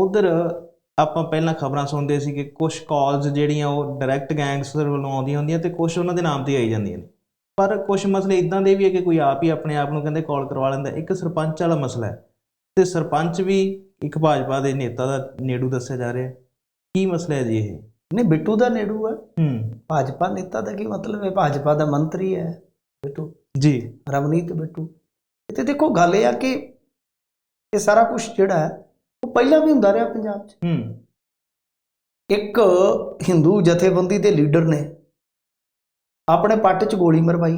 ਉਧਰ ਆਪਾਂ ਪਹਿਲਾਂ ਖਬਰਾਂ ਸੁਣਦੇ ਸੀ ਕਿ ਕੁਝ ਕਾਲਸ ਜਿਹੜੀਆਂ ਉਹ ਡਾਇਰੈਕਟ ਗੈਂਗਸਟਰ ਵੱਲੋਂ ਆਉਂਦੀਆਂ ਹੁੰਦੀਆਂ ਤੇ ਕੁਝ ਉਹਨਾਂ ਦੇ ਨਾਮ ਤੇ ਆਈ ਜਾਂਦੀਆਂ ਨੇ। ਪਰ ਕੁਝ ਮਸਲੇ ਇਦਾਂ ਦੇ ਵੀ ਹੈ ਕਿ ਕੋਈ ਆਪ ਹੀ ਆਪਣੇ ਆਪ ਨੂੰ ਕਹਿੰਦੇ ਕਾਲ ਕਰਵਾ ਲੈਂਦਾ। ਇੱਕ ਸਰਪੰਚ ਵਾਲਾ ਮਸਲਾ ਹੈ ਤੇ ਸਰਪੰਚ ਵੀ ਇੱਕ ਭਾਜਪਾ ਦੇ ਨੇਤਾ ਦਾ ਨੇੜੂ ਦੱਸਿਆ ਜਾ ਰਿਹਾ। ਕੀ ਮਸਲਾ ਹੈ ਜੀ ਇਹ? ਨਹੀਂ ਬਿੱਟੂ ਦਾ ਨੇੜੂ ਹੈ। ਹੂੰ। ਭਾਜਪਾ ਨੇਤਾ ਦਾ ਕੀ ਮਤਲਬ ਹੈ? ਭਾਜਪਾ ਦਾ ਮੰਤਰੀ ਹੈ ਬਿੱਟੂ। ਜੀ। ਰਵਨੀਤ ਬਿੱਟੂ। ਤੇ ਦੇਖੋ ਗੱਲ ਇਹ ਆ ਕਿ ਇਹ ਸਾਰਾ ਕੁਝ ਜਿਹੜਾ ਹੈ ਉਹ ਪਹਿਲਾਂ ਵੀ ਹੁੰਦਾ ਰਿਹਾ ਪੰਜਾਬ 'ਚ। ਹੂੰ। ਇੱਕ ਹਿੰਦੂ ਜਥੇਬੰਦੀ ਦੇ ਲੀਡਰ ਨੇ ਆਪਣੇ ਪੱਟ 'ਚ ਗੋਲੀ ਮਰਵਾਈ।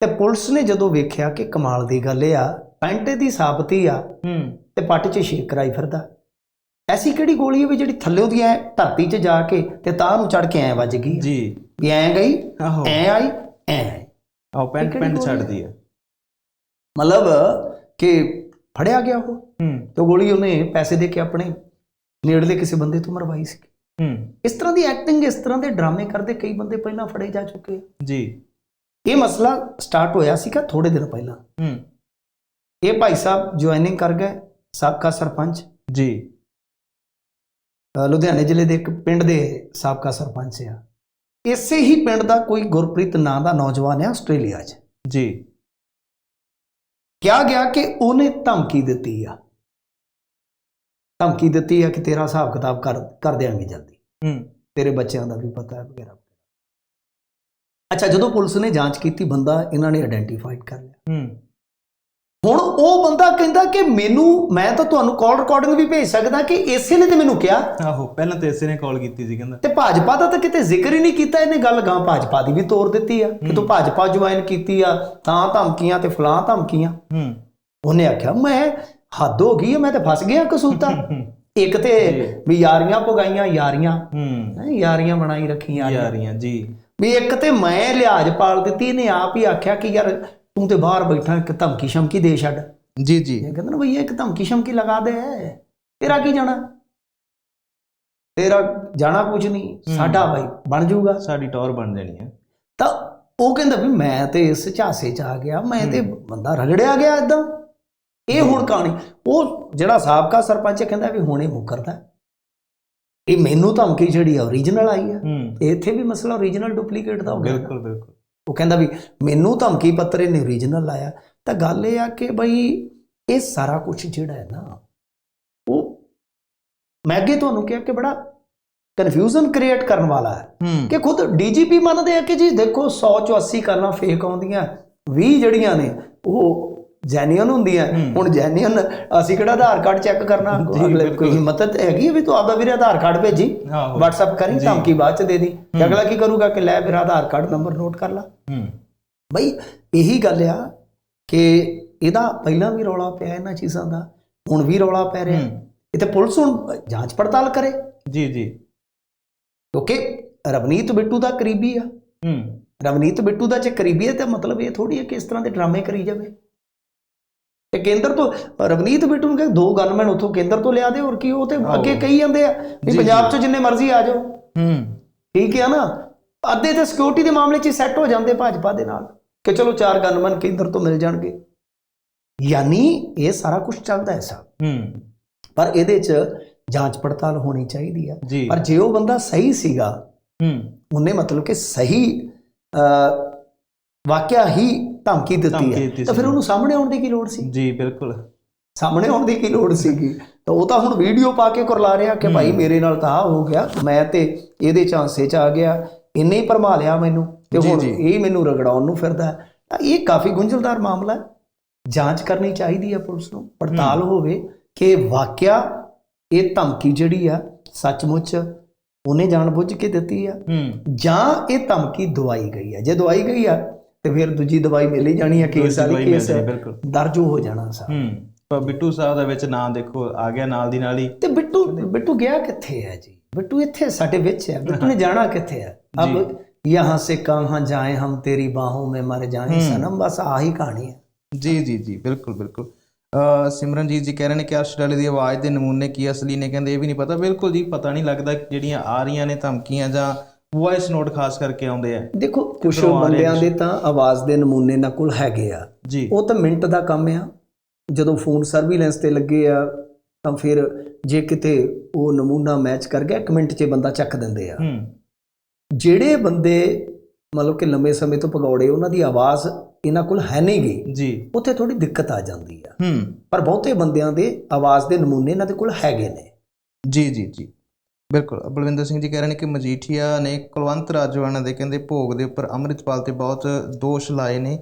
ਤੇ ਪੁਲਿਸ ਨੇ ਜਦੋਂ ਵੇਖਿਆ ਕਿ ਕਮਾਲ ਦੀ ਗੱਲ ਇਹ ਆ ਪੈਂਟ ਦੀ ਸਾਬਤੀ ਆ ਹੂੰ। ਤੇ ਪੱਟ 'ਚ ਛੇਕ ਕਰਾਈ ਫਿਰਦਾ। ਐਸੀ ਕਿਹੜੀ ਗੋਲੀ ਹੈ ਵੀ ਜਿਹੜੀ ਥੱਲੇ ਉਹਦੀ ਐ ਧਰਤੀ 'ਚ ਜਾ ਕੇ ਤੇ ਤਾਂ ਨੂੰ ਚੜ ਕੇ ਐ ਵੱਜ ਗਈ ਜੀ। ਵੀ ਐ ਗਈ ਐ ਆਈ ਐ ਆਈ। ਆਹ ਪੈਂਟ ਪੈਂਟ? ਛੱਡਦੀ ਹੈ ਮਤਲਬ ਕਿ ਫੜਿਆ ਗਿਆ ਉਹ। ਹੂੰ। ਤੇ ਗੋਲੀ ਉਹਨੇ ਪੈਸੇ ਦੇ ਕੇ ਆਪਣੇ ਨੇੜਲੇ ਕਿਸੇ ਬੰਦੇ ਤੋਂ ਮਰਵਾਈ ਸੀ। ਹੂੰ। ਇਸ ਤਰ੍ਹਾਂ ਦੀ ਐਕਟਿੰਗ ਇਸ ਤਰ੍ਹਾਂ ਦੇ ਡਰਾਮੇ ਕਰਦੇ ਕਈ ਬੰਦੇ ਪਹਿਲਾਂ ਫੜੇ ਜਾ ਚੁੱਕੇ। ਜੀ। ਇਹ ਮਸਲਾ ਸਟਾਰਟ ਹੋਇਆ ਸੀਗਾ ਥੋੜੇ ਦਿਨ ਪਹਿਲਾਂ। ਹੂੰ। ਇਹ ਭਾਈ ਸਾਹਿਬ ਜੁਆਇਨਿੰਗ ਕਰ ਗਏ ਸਾਬਕਾ ਸਰਪੰਚ। ਜੀ। ਲੁਧਿਆਣੇ ਜ਼ਿਲ੍ਹੇ ਦੇ ਇੱਕ ਪਿੰਡ ਦੇ ਸਾਬਕਾ ਸਰਪੰਚ ਆ। ਇਸੇ ਹੀ ਪਿੰਡ ਦਾ ਕੋਈ ਗੁਰਪ੍ਰੀਤ ਨਾਂ ਦਾ ਨੌਜਵਾਨ ਹੈ ਆਸਟ੍ਰੇਲੀਆ 'ਚ। ਜੀ। ਕਿਹਾ ਗਿਆ ਕਿ ਉਹਨੇ ਧਮਕੀ ਦਿੱਤੀ ਆ। ਧਮਕੀ ਦਿੱਤੀ ਆ ਕਿ ਤੇਰਾ ਹਿਸਾਬ ਕਿਤਾਬ ਕਰ ਕਰ ਦਿਆਂਗੇ ਜਲਦੀ। ਹੂੰ। ਤੇਰੇ ਬੱਚਿਆਂ ਦਾ ਵੀ ਪਤਾ ਹੈ ਵਗੈਰਾ ਅੱਛਾ ਜਦੋਂ ਪੁਲਿਸ ਨੇ ਜਾਂਚ ਕੀਤੀ ਬੰਦਾ ਇਹਨਾਂ ਨੇ ਆਇਡੈਂਟੀਫਾਈਡ ਕਰ ਲਿਆ। ਹੂੰ। ਹੁਣ ਉਹ ਬੰਦਾ ਕਹਿੰਦਾ ਕਿ ਮੈਨੂੰ ਮੈਂ ਤਾਂ ਤੁਹਾਨੂੰ ਕਾਲ ਰਿਕਾਰਡਿੰਗ ਵੀ ਭੇਜ ਸਕਦਾ ਕਿ ਇਸੇ ਨੇ ਤੇ ਮੈਨੂੰ ਕਿਹਾ। ਆਹੋ ਪਹਿਲਾਂ ਤੇ ਇਸੇ ਨੇ ਕਾਲ ਕੀਤੀ ਸੀ ਕਹਿੰਦਾ। ਤੇ ਭਾਜਪਾ ਦਾ ਤਾਂ ਕਿਤੇ ਜ਼ਿਕਰ ਹੀ ਨਹੀਂ ਕੀਤਾ ਇਹਨੇ ਗੱਲ ਗਾਂ ਭਾਜਪਾ ਦੀ ਵੀ ਤੋੜ ਦਿੱਤੀ ਆ ਕਿ ਤੂੰ ਭਾਜਪਾ ਜੁਆਇਨ ਕੀਤੀ ਆ ਤਾਂ ਧਮਕੀਆਂ ਤੇ ਫਲਾਂ ਧਮਕੀਆਂ। ਹੂੰ। ਉਹਨੇ ਆਖਿਆ ਮੈਂ ਹੱਦ ਹੋ ਗਈ ਆ ਮੈਂ ਤਾਂ ਫਸ ਗਿਆ ਕਸੂਤਾ। ਇੱਕ ਤੇ ਵੀ ਯਾਰੀਆਂ ਪਗਾਈਆਂ ਯਾਰੀਆਂ। ਹੂੰ। ਹੈਂ, ਯਾਰੀਆਂ ਬਣਾਈ ਰੱਖੀਆਂ। ਯਾਰੀਆਂ ਜੀ। ਵੀ ਇੱਕ ਤੇ ਮੈਂ ਲਿਹਾਜ਼ ਪਾਲ ਦਿੱਤੀ ਇਹਨੇ ਆਪ ਹੀ ਆਖਿਆ ਕਿ ਯਾਰ ਤੂੰ ਤੇ ਬਾਹਰ ਬੈਠਾ ਇੱਕ ਧਮਕੀ ਸ਼ਮਕੀ ਦੇ ਛੱਡ। ਜੀ ਜੀ। ਇਹ ਕਹਿੰਦਾ ਨਾ ਭਈਆ ਇੱਕ ਧਮਕੀ ਸ਼ਮਕੀ ਲਗਾ ਦੇ। ਤੇਰਾ ਕੀ ਜਾਣਾ? ਤੇਰਾ ਜਾਣਾ ਕੁਝ ਨਹੀਂ। ਸਾਡਾ ਭਾਈ ਬਣ ਜਾਊਗਾ। ਸਾਡੀ ਟੌਰ ਬਣ ਜਾਣੀ ਹੈ ਤਾਂ ਉਹ ਕਹਿੰਦਾ ਵੀ ਮੈਂ ਤੇ ਇਸ ਝਾਸੇ ਚ ਆ ਗਿਆ ਮੈਂ ਤੇ ਬੰਦਾ ਰਗੜਿਆ ਗਿਆ ਇਦਾਂ ਇਹ ਹੁਣ ਕਹਾਣੀ। ਉਹ ਜਿਹੜਾ ਸਾਬਕਾ ਸਰਪੰਚ ਕਹਿੰਦਾ ਵੀ ਹੁਣੇ ਮੁਕਰਦਾ। ਇਹ ਮੈਨੂੰ ਧਮਕੀ ਜਿਹੜੀ ਆ ਓਰੀਜਨਲ ਆਈ ਆ। ਹੂੰ। ਇੱਥੇ ਵੀ ਮਸਲਾ ਓਰੀਜਨਲ ਡੁਪਲੀਕੇਟ ਦਾ ਹੋ ਗਿਆ। ਬਿਲਕੁਲ ਬਿਲਕੁਲ। ਉਹ ਕਹਿੰਦਾ ਵੀ ਮੈਨੂੰ ਧਮਕੀ ਪੱਤਰੇ ਨੇ ਓਰੀਜਨਲ ਲਾਇਆ। ਤਾਂ ਗੱਲ ਇਹ ਆ ਕਿ ਬਈ ਇਹ ਸਾਰਾ ਕੁਝ ਜਿਹੜਾ ਹੈ ਨਾ ਉਹ ਮੈਂ ਅੱਗੇ ਤੁਹਾਨੂੰ ਕਿਹਾ ਕਿ ਬੜਾ ਕਨਫਿਊਜ਼ਨ ਕ੍ਰੀਏਟ ਕਰਨ ਵਾਲਾ ਹੈ। ਹੂੰ। ਕਿ ਖੁਦ ਡੀਜੀਪੀ ਮੰਨਦੇ ਆ ਕਿ ਜੀ ਦੇਖੋ 100 ਚੋਂ 80 ਕਾਲਾਂ ਫੇਕ ਆਉਂਦੀਆਂ 20 ਜਿਹੜੀਆਂ ਨੇ ਉਹ ਜੈਨੂਅਨ ਹੁੰਦੀਆਂ ਹੁਣ ਜੈਨੂਅਨ ਅਸੀਂ ਕਿਹੜਾ ਆਧਾਰ ਕਾਰਡ ਚੈੱਕ ਕਰਨਾ? ਅਗਲੇ ਕੋਈ ਹਿੰਮਤ ਹੈਗੀ ਹੈ ਵੀ ਤੂੰ ਆਪਦਾ ਵੀਰੇ ਆਧਾਰ ਕਾਰਡ ਭੇਜੀ। WhatsApp ਕਰੀ ਧਮਕੀ ਬਾਅਦ ਚ ਦੇ ਦੀ। ਤੇ ਅਗਲਾ ਕੀ ਕਰੂਗਾ ਕਿ ਲੈ ਮੇਰਾ ਆਧਾਰ ਕਾਰਡ ਨੰਬਰ ਨੋਟ ਕਰ ਲਾ। ਹੂੰ। ਬਈ ਇਹੀ ਗੱਲ ਆ ਕਿ ਇਹਦਾ ਪਹਿਲਾਂ ਵੀ ਰੌਲਾ ਪਿਆ ਇਹਨਾਂ ਚੀਜ਼ਾਂ ਦਾ ਹੁਣ ਵੀ ਰੌਲਾ ਪੈ ਰਿਹਾ। ਇਹ ਤੇ ਪੁਲਿਸ ਹੁਣ ਜਾਂਚ ਪੜਤਾਲ ਕਰੇ। ਜੀ ਜੀ। ਕਿਉਂਕਿ ਰਵਨੀਤ ਬਿੱਟੂ ਦਾ ਕਰੀਬੀ ਆ। ਹੂੰ। ਰਵਨੀਤ ਬਿੱਟੂ ਦਾ ਜੇ ਕਰੀਬੀ ਹੈ ਤਾਂ ਮਤਲਬ ਇਹ ਥੋੜੀ ਹੈ ਕਿ ਇਸ ਤਰ੍ਹਾਂ ਦੇ ਡਰਾਮੇ ਕਰੀ ਜਾਵੇ। ਤੇ ਕੇਂਦਰ ਤੋਂ ਰਵਨੀਤ ਬਿੱਟੂ ਨੂੰ ਕਹੇ ਦੋ ਗਨਮੈਨ ਉਥੋਂ ਕੇਂਦਰ ਤੋਂ ਲਿਆ ਦੇ ਹੋਰ ਕੀ ਉਹ ਤੇ ਅੱਗੇ ਕਹੀ ਜਾਂਦੇ ਆ ਵੀ ਪੰਜਾਬ 'ਚ ਜਿੰਨੇ ਮਰਜ਼ੀ ਆ ਜਾਓ। ਹੂੰ। ਠੀਕ ਹੈ ਨਾ? ਅੱਧੇ ਤੇ ਸਿਕਿਉਰਿਟੀ ਦੇ ਮਾਮਲੇ 'ਚ ਸੈੱਟ ਹੋ ਜਾਂਦੇ ਭਾਜਪਾ ਦੇ ਨਾਲ ਕਿ ਚਲੋ ਚਾਰ ਗਨਮੈਨ ਕੇਂਦਰ ਤੋਂ ਮਿਲ ਜਾਣਗੇ। ਯਾਨੀ ਇਹ ਸਾਰਾ ਕੁਝ ਚੱਲਦਾ ਹੈ ਸਾਹਿਬ ਹੂੰ। ਪਰ ਇਹਦੇ 'ਚ ਜਾਂਚ ਪੜਤਾਲ ਹੋਣੀ ਚਾਹੀਦੀ ਆ। ਪਰ ਜੇ ਉਹ ਬੰਦਾ ਸਹੀ ਸੀਗਾ ਹੂੰ। ਉਹਨੇ ਮਤਲਬ ਕਿ ਸਹੀ ਵਾਕਿਆ ਹੀ ਧਮਕੀ ਦਿੱਤੀ ਹੈ। ਤਾਂ ਫਿਰ। ਉਹਨੂੰ ਸਾਹਮਣੇ ਆਉਣ ਦੀ ਕੀ ਲੋੜ ਸੀ? ਜੀ ਬਿਲਕੁਲ। ਸਾਹਮਣੇ ਆਉਣ ਦੀ ਕੀ ਲੋੜ ਸੀਗੀ? ਤਾਂ ਉਹ ਤਾਂ ਹੁਣ ਵੀਡੀਓ ਪਾ ਕੇ ਕੁਰਲਾ ਰਿਹਾ ਕਿ ਭਾਈ ਮੇਰੇ ਨਾਲ ਤਾਂ ਆਹ ਹੋ ਗਿਆ। ਮੈਂ ਤੇ ਇਹਦੇ ਚਾਂਸੇ 'ਚ ਆ ਗਿਆ। ਇੰਨੇ ਹੀ ਭਰਮਾ ਲਿਆ ਮੈਨੂੰ ਤੇ ਹੁਣ। ਇਹ ਮੈਨੂੰ ਰਗੜਾਉਣ ਨੂੰ ਫਿਰਦਾ ਹੈ। ਤਾਂ ਇਹ ਕਾਫੀ ਗੁੰਝਲਦਾਰ ਮਾਮਲਾ ਹੈ। ਜਾਂਚ ਕਰਨੀ ਚਾਹੀਦੀ ਹੈ ਪੁਲਿਸ ਨੂੰ। ਪੜਤਾਲ ਹੋਵੇ ਕਿ ਵਾਕਿਆ ਇਹ ਧਮਕੀ ਜਿਹੜੀ ਆ ਸੱਚਮੁੱਚ ਉਹਨੇ ਜਾਣਬੁੱਝ ਕੇ ਦਿੱਤੀ ਆ ਜਾਂ ਇਹ ਧਮਕੀ ਦਵਾਈ ਗਈ ਹੈ ਜੇ ਦਵਾਈ ਗਈ ਆ ਤੇ ਫਿਰ ਦੂਜੀ ਦਵਾਈ ਮਿਲ ਹੀ ਜਾਣੀ ਹੈ ਕੇਸ ਵਾਲੀ ਕੇਸ। ਦਰਜ ਹੋ ਜਾਣਾ ਸਾ। ਹੂੰ। ਪਰ ਬਿੱਟੂ ਸਾਹਿਬ ਦਾ ਵਿੱਚ ਨਾਂ ਦੇਖੋ ਆ ਗਿਆ ਨਾਲ ਦੀ ਨਾਲ ਹੀ। ਤੇ ਬਿੱਟੂ ਬਿੱਟੂ ਗਿਆ ਕਿੱਥੇ ਹੈ ਜੀ? ਬਿੱਟੂ ਇੱਥੇ ਸਾਡੇ ਵਿੱਚ ਹੈ ਬਿੱਟੂ ਨੇ ਜਾਣਾ ਕਿੱਥੇ ਹੈ? ਅਬ ਯਹਾਂ ਸੇ ਕਹਾਂ ਜਾਏ ਹਮ ਤੇਰੀ ਬਾਹੋਂ में ਮਰ ਜਾਏ ਸਨਮ ਬਸ ਆਹੀ ਕਹਾਣੀ ਹੈ। ਜੀ ਜੀ ਜੀ ਬਿਲਕੁਲ ਬਿਲਕੁਲ। ਸਿਮਰਨਜੀਤ ਜੀ ਕਹਿ ਰਹੇ ਨੇ ਕਿ ਅਰਸ਼ਡਾਲੇ ਦੀ ਆਵਾਜ਼ ਦੇ ਨਮੂਨੇ ਕੀ ਅਸਲੀ ਨੇ ਕਹਿੰਦੇ ਇਹ ਵੀ ਨਹੀਂ ਪਤਾ। ਬਿਲਕੁਲ ਜੀ ਪਤਾ ਨਹੀਂ ਲੱਗਦਾ ਜਿਹੜੀਆਂ ਆ ਰਹੀਆਂ ਨੇ ਧਮਕੀਆਂ ਜਾਂ ਵੌਇਸ ਨੋਟ ਖਾਸ ਕਰਕੇ ਆਉਂਦੇ ਆ। ਦੇਖੋ ਕੁਝ ਬੰਦਿਆਂ ਦੇ ਤਾਂ ਆਵਾਜ਼ ਦੇ ਨਮੂਨੇ ਨਾ ਕੋਲ ਹੈਗੇ ਆ। ਜੀ। ਉਹ ਤਾਂ ਮਿੰਟ ਦਾ ਕੰਮ ਆ। ਜਦੋਂ ਫੋਨ ਸਰਵੀਲੈਂਸ ਤੇ ਲੱਗੇ ਆ ਤਾਂ ਫਿਰ ਜੇ ਕਿਤੇ ਉਹ ਨਮੂਨਾ ਮੈਚ ਕਰ ਗਿਆ ਇੱਕ ਮਿੰਟ 'ਚ ਬੰਦਾ ਚੱਕ ਦਿੰਦੇ ਆ। ਹੂੰ। ਜਿਹੜੇ ਬੰਦੇ ਮਤਲਬ ਕਿ ਲੰਮੇ ਸਮੇਂ ਤੋਂ ਭਗੌੜੇ ਉਹਨਾਂ ਦੀ ਆਵਾਜ਼ ਇਹਨਾਂ ਕੋਲ ਹੈ ਨਹੀਂ ਗਈ ਜੀ। ਉੱਥੇ ਥੋੜੀ ਦਿੱਕਤ ਆ ਜਾਂਦੀ ਆ। ਹੂੰ। ਪਰ ਬਹੁਤੇ ਬੰਦਿਆਂ ਦੇ ਆਵਾਜ਼ ਦੇ ਨਮੂਨੇ ਇਹਨਾਂ ਦੇ ਕੋਲ ਹੈਗੇ ਨੇ। ਜੀ ਜੀ ਜੀ। ਬਿਲਕੁਲ। ਬਲਵਿੰਦਰ ਸਿੰਘ ਜੀ ਕਹਿ ਰਹੇ ਨੇ ਕਿ ਮਜੀਠੀਆ ਨੇ ਕੁਲਵੰਤ ਰਾਜਵਾਨਾ ਦੇ ਕਹਿੰਦੇ ਭੋਗ ਦੇ ਉੱਪਰ ਅੰਮ੍ਰਿਤਪਾਲ ਤੇ ਬਹੁਤ ਦੋਸ਼ ਲਾਏ ਨੇ।